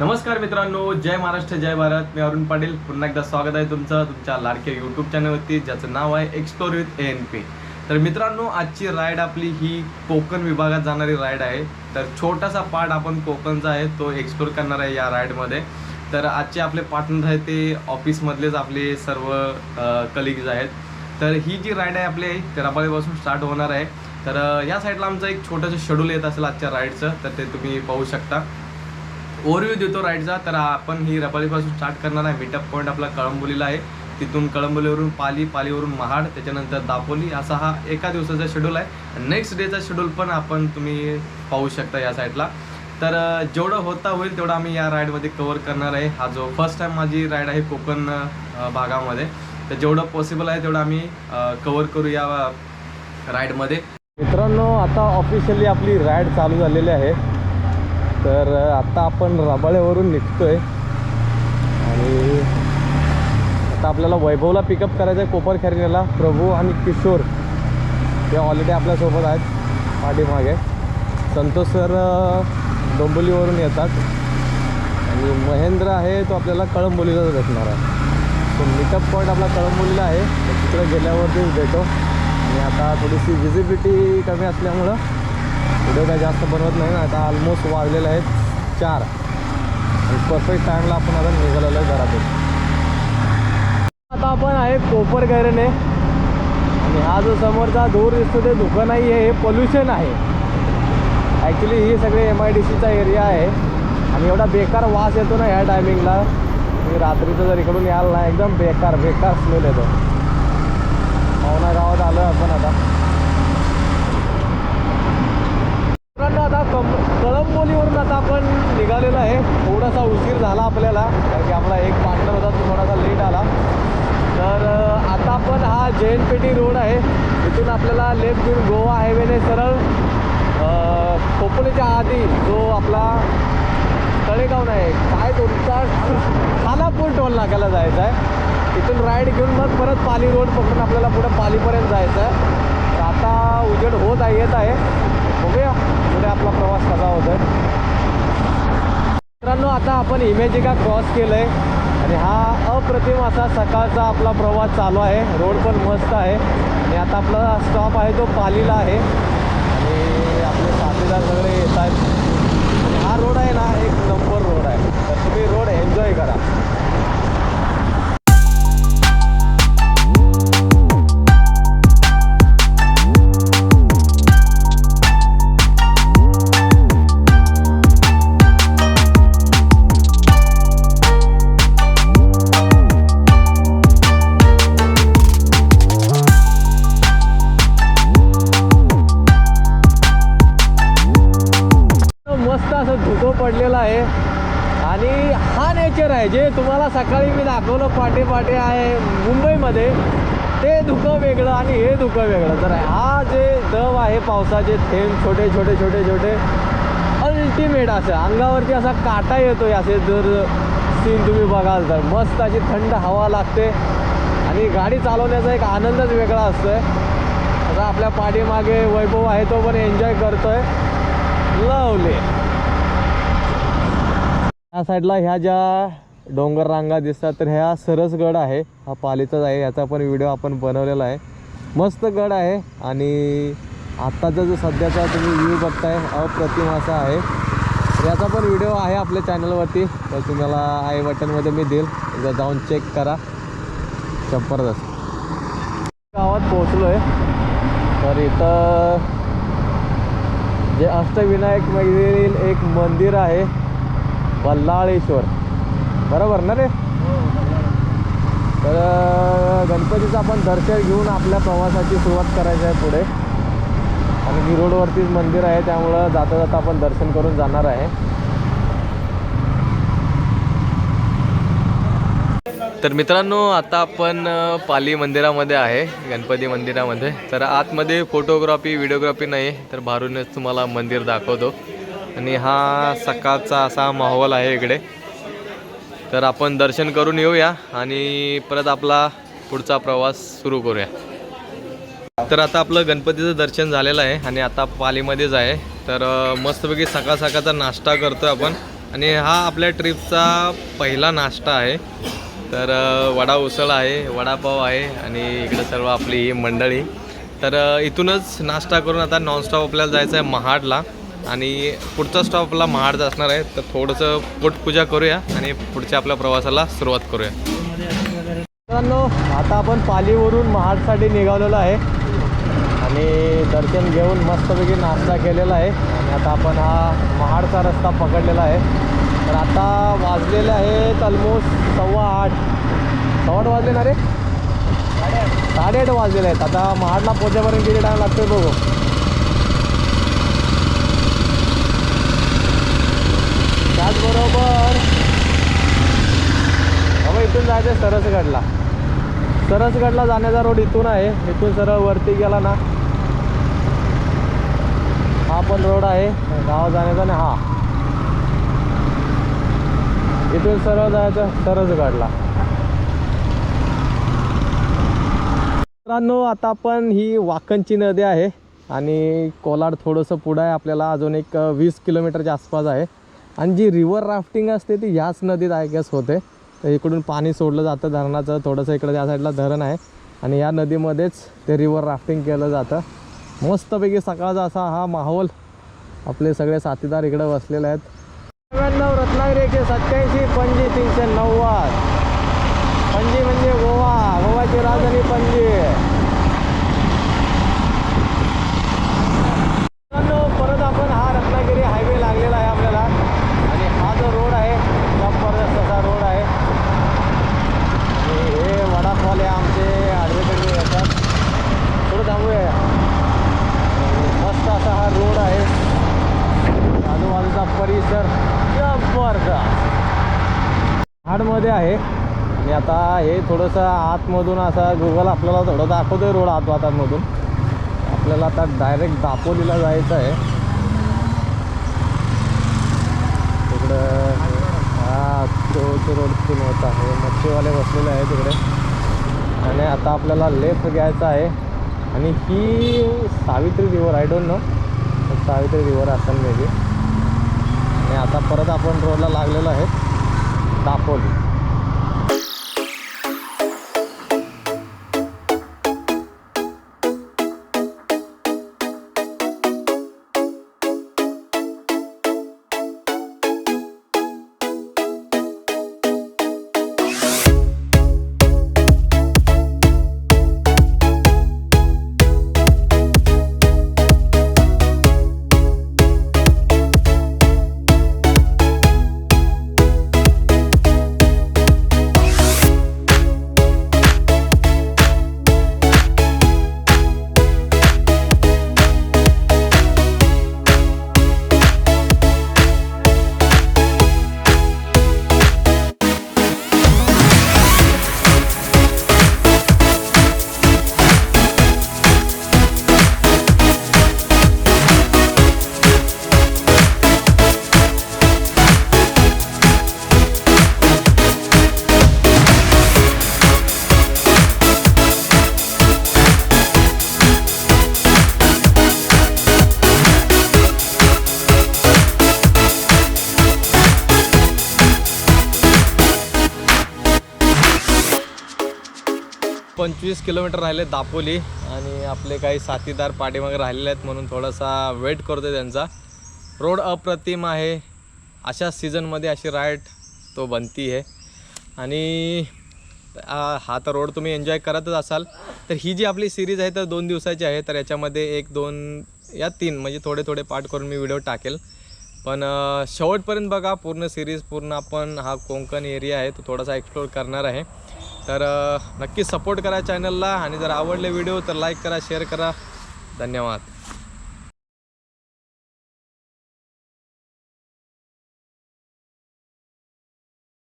नमस्कार मित्रांनो जय महाराष्ट्र जय भारत. मी अरुण पाटील. पुन्हा एकदा स्वागत आहे तुमचं तुमच्या लाडक्या यूट्यूब चॅनलवरती ज्याचं नाव आहे explore with A N P तर मित्रांनो आजची राईड आपली ही कोकण विभागात जाणारी राईड आहे. तर छोटासा पार्ट आपण कोकणचा आहे तो एक्सप्लोर करणार आहे या राईडमध्ये तर आजचे आपले पार्टनर आहेत ते ऑफिसमधलेच आपले सर्व कलिग्ज आहेत. तर ही जी राईड आहे आपली ते रबाळीपासून स्टार्ट होणार आहे. तर या साईडला आमचं एक छोटंसं शेड्यूल येत असेल आजच्या राईडचं तर ते तुम्ही पाहू शकता. ओव्हरव्ह्यू देतो राईडचा तर आपण ही रबाळीपासून स्टार्ट करणार आहे. मीटअप पॉईंट आपला कळंबोलीला आहे. तिथून कळंबोलीवरून पाली पालीवरून महाड त्याच्यानंतर दापोली. असा हा एका दिवसाचा शेड्यूल आहे. नेक्स्ट डेचा शेड्यूल पण आपण तुम्ही पाहू शकता या साईडला तर जेवढं होता होईल तेवढं आम्ही या राईडमध्ये कवर करणार आहे. हा जो फर्स्ट टाईम माझी राईड आहे कोकण भागामध्ये. तर जेवढं पॉसिबल आहे तेवढं आम्ही कवर करू या राईडमध्ये मित्रांनो आता ऑफिशियली आपली राईड चालू झालेली आहे. तर आता आपण रबाळेवरून निघतोय. आणि आता आपल्याला वैभवला पिकअप करायचं आहे कोपर खरेदीला प्रभू आणि किशोर ते ऑलरेडी आपल्यासोबत आहेत पाठीमागे. संतोष सर डोंबोलीवरून येतात. आणि महेंद्र आहे तो आपल्याला कळंबोलीलाच भेटणार आहे. तो मिटअप पॉईंट आपला कळंबोलीला आहे. तर तिकडे गेल्यावरतीच भेटो आणि आता थोडीशी विजिबिलिटी कमी असल्यामुळं व्हिडिओ काय जास्त बनवत नाही ना आता ऑलमोस्ट वाजलेले आहेत चार. परफेक्ट टाईमला आपण आता निघालेलो आहे घरातून. आता आपण आहे कोपर गैरेने आणि हा जो समोरचा धूर दिसतो ते धुकं नाही आहे हे पोल्युशन आहे. ॲक्च्युली ही सगळे एम आय डी सीचा एरिया आहे. आणि एवढा बेकार वास येतो ना ह्या टायमिंगला मी रात्रीचं जर इकडून याल ना एकदम बेकार बेकार स्मेल येतो. पावना गावात आलो आपण आता मित्रांनो आता कम कळंबोलीवरून आता आपण निघालेलो आहे. थोडासा उशीर झाला आपल्याला कारण की आपला एक पार्टनर होता तो थोडासा लेट आला. तर आता आपण हा जे एन पेटी रोड आहे. इथून आपल्याला लेफ्ट घेऊन गोवा हायवेने सरळ अ, खोपोलीच्या आधी जो आपला तळेगाव नाही काय तुमचा खानापूर टोल नाक्याला जायचं आहे. तिथून राईड घेऊन मग परत पाली रोड पकडून आपल्याला पुढं पालीपर्यंत जायचं आहे. तर आता उजेड होत आहे येत आहे. बघूया. पुढे आपला प्रवास कसा होत आहे मित्रांनो आता आपण इमेजिका क्रॉस केलं आहे आणि हा अप्रतिम असा सकाळचा आपला प्रवास चालू आहे. रोड पण मस्त आहे. आणि आता आपला स्टॉप आहे तो पालीला आहे. आणि आपले साथीदार सगळे येत आहेत. आणि हा रोड आहे ना एक नंबर रोड आहे. तर तुम्ही रोड एन्जॉय करा. असं धुकं पडलेलं आहे. आणि हा नेचर आहे जे तुम्हाला सकाळी मी दाखवलं पाटे पाटे आहे मुंबईमध्ये. ते धुकं वेगळं आणि हे धुकं वेगळं. तर हा जे दव आहे पावसाचे थेंब छोटे छोटे छोटे छोटे अल्टिमेट असं. अंगावरती असा काटा येतोय असे जर सीन तुम्ही बघाल तर. मस्त अशी थंड हवा लागते. आणि गाडी चालवण्याचा एक आनंदच वेगळा असतोय. आता आपल्या पाठीमागे वैभव आहे तो पण एन्जॉय करतोय. लवली या साईडला ह्या ज्या डोंगर रांगा दिसतात तर ह्या सरसगड आहे. हा पालीचाच आहे याचा पण व्हिडिओ आपण बनवलेला आहे. मस्त गड आहे आणि आत्ताचा जो सध्याचा तुम्ही व्ह्यू बघताय अप्रतिम असा आहे. याचा पण व्हिडिओ आहे आपल्या चॅनलवरती तर तुम्हाला आय बटनमध्ये मी देईल. एकदा जाऊन चेक करा. जबरदस्त. गावात पोहोचलो आहे तर इथं जे अष्टविनायक मंदिर एक मंदिर आहे. बल्लाळेश्वर बरोबर ना रे? तर गणपतीचं आपण दर्शन घेऊन आपल्या प्रवासाची सुरुवात करायची आहे पुढे. आणि ही रोडवरतीच मंदिर आहे त्यामुळं जाता जाता आपण दर्शन करून जाणार आहे. तर मित्रांनो आता आपण पाली मंदिरामध्ये आहे गणपती मंदिरामध्ये. तर आतमध्ये फोटोग्राफी व्हिडिओग्राफी नाही तर बाहेरूनच तुम्हाला मंदिर दाखवतो. आणि हा सकाळचा असा माहोल आहे इकडे. तर आपण दर्शन करून येऊया आणि परत आपला पुढचा प्रवास सुरू करूया. तर आता आपलं गणपतीचं दर्शन झालेलं आहे आणि आता पालीमध्येच आहे. तर मस्तपैकी सकाळ सकाळचा नाश्ता करतो आपण. आणि हा आपल्या ट्रिपचा पहिला नाश्ता आहे. तर वडा उसळ आहे वडापाव आहे आणि इकडे सर्व आपली मंडळी. तर इथूनच नाश्ता करून आता नॉनस्टॉप आपल्याला जायचं आहे महाडला. आणि पुढचा स्टॉपला महाड असणार आहे तर थोडंसं पोटपूजा करूया आणि पुढच्या आपल्या प्रवासाला सुरुवात करूया. मित्रांनो आता आपण पालीवरून महाडसाठी निघालेलो आहे. आणि दर्शन घेऊन मस्तपैकी नाश्ता केलेला आहे. आणि आता आपण हा महाडचा रस्ता पकडलेला आहे. तर आता वाजलेले आहेत ऑलमोस्ट सव्वा आठ. सव्वा आठ वाजले ना रे? साडेआठ वाजलेले आहेत. आता महाडला पोहोचेपर्यंत किती टाईम लागतोय बघू. बरोबर. अहो इथून जायचं आहे सरसगडला. सरसगडला जाण्याचा रोड इथून आहे. इथून सरळ वरती गेला ना हा पण रोड आहे. गाव जाण्याचा ना हा. इथून सरळ जायचं सरसगडला. मित्रांनो आता आपण ही वाकणची नदी आहे आणि कोलाड थोडंसं पुढं आहे. आपल्याला अजून एक वीस किलोमीटरच्या आसपास आहे. आणि जी रिव्हर राफ्टिंग असते ती ह्याच नदीत आय गॅस होते. तर इकडून पाणी सोडलं जातं धरणाचं थोडंसं इकडं त्या साईडला धरण आहे. आणि या नदीमध्येच ते रिव्हर राफ्टिंग केलं जातं. मस्तपैकी सकाळचा असा हा माहोल आपले सगळे साथीदार इकडे बसलेले आहेत. नव्याण्णव रत्नागिरी एकशे सत्याऐंशी पणजी तीनशे नव्वद. पणजी म्हणजे गोवा गोवाची राजधानी पणजी. परत आपण हा रत्नागिरी हायवे लागलेला आहे आपल्याला आणि हा जो रोड आहे जबरदस्त असा रोड आहे आणि हे वडापावले आमचे आडवेकडे येतात थोडं थांबूया आणि मस्त असा हा रोड आहे आजूबाजूचा परिसर जबरदस्त हाडमध्ये आहे. आणि आता हे थोडंसं आतमधून असा गुगल आपल्याला थोडं दाखवतोय रोड आत आतमधून. आपल्याला आता डायरेक्ट दापोलीला जायचं आहे. तिकडं हा तोच रोड तिथून होत आहे. मच्छीवाले बसलेले आहे तिकडे. आणि आता आपल्याला लेफ्ट घ्यायचं आहे. आणि ही Savitri river I don't know Savitri river असेल मे बी आणि आता परत आपण रोडला लागलेलो आहे. दापोली पंचवीस किलोमीटर राहिले दापोली आणि आपले काही साथीदार पाठीमागे राहिलेले आहेत म्हणून थोडासा वेट करतो त्यांचा. रोड अप्रतिम आहे. अशा सीझनमध्ये अशी राईड तो बनती आहे. आणि हा तर रोड तुम्ही एन्जॉय करतच असाल. तर ही जी आपली सिरीज आहे तर दोन दिवसाची आहे. तर याच्यामध्ये एक दोन या तीन म्हणजे थोडे थोडे पार्ट करून मी व्हिडिओ टाकेल. पण शेवटपर्यंत बघा पूर्ण सिरीज पूर्ण आपण हा कोंकण एरिया आहे तो थोडासा एक्सप्लोर करणार आहे. तर नक्की सपोर्ट करा चॅनलला आणि जर आवडले व्हिडिओ तर लाईक करा शेअर करा. धन्यवाद.